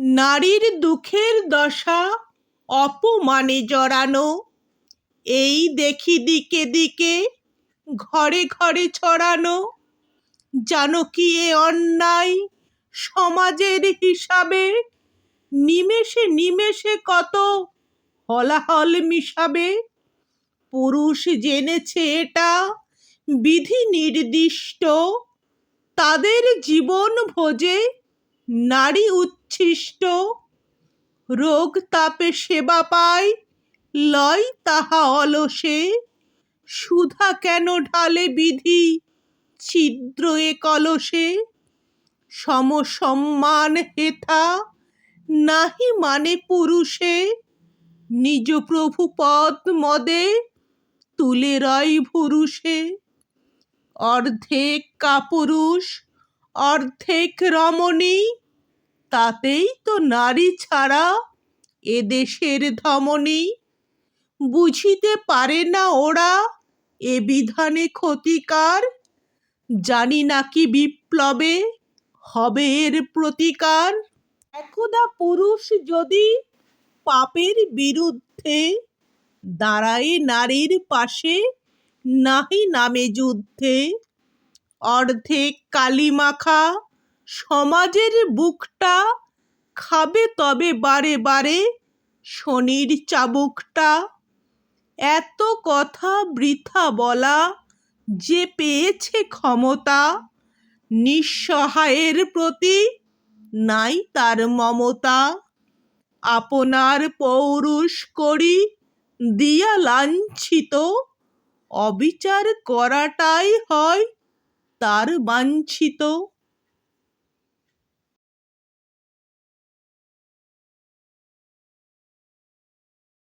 নারীর দুঃখের দশা অপমানে জড়ানো। এই দেখি দিকে দিকে, ঘরে ঘরে ছড়ানো। জানো কি এ অন্যায় সমাজের হিসাবে? নিমেষে নিমেষে কত হলাহল মিশাবে? পুরুষ জেনেছে এটা বিধি নির্দিষ্ট। তাদের জীবন ভোজে নারী উচ্ছিষ্ট, রোগ তাপে সেবা পায়, লয় তাহা অলসে। সুধা কেন ঢালে বিধি, ছিদ্র এ কলসে? সমসম্মান হেথা, নাহি মানে পুরুষে। নিজ প্রভু পদ মদে, তুলে রয় ভুরুষে। অর্ধেক কাপুরুষ, অর্ধেক রমণী তাতেই তো নারী ছাড়া এদেশের ধমনী। বুঝিতে পারে না ওরা এ বিধানে ক্ষতিকার। জানি নাকি বিপ্লবে হবে এর প্রতিকার। একদা পুরুষ যদি পাপের বিরুদ্ধে দাঁড়ায় নারীর পাশে, নাহি নামে যুদ্ধে। অর্ধেক কালিমাখা সমাজের বুকটা খাবে তবে বারে বারে শনির চাবুকটা। এত কথা বৃথা বলা যে পেয়েছে ক্ষমতা, নিঃসহায়ের প্রতি নাই তার মমতা। আপনার পৌরুষ করি দিয়া লাঞ্ছিত, অবিচার করাটাই হয় তার বাঞ্ছিত।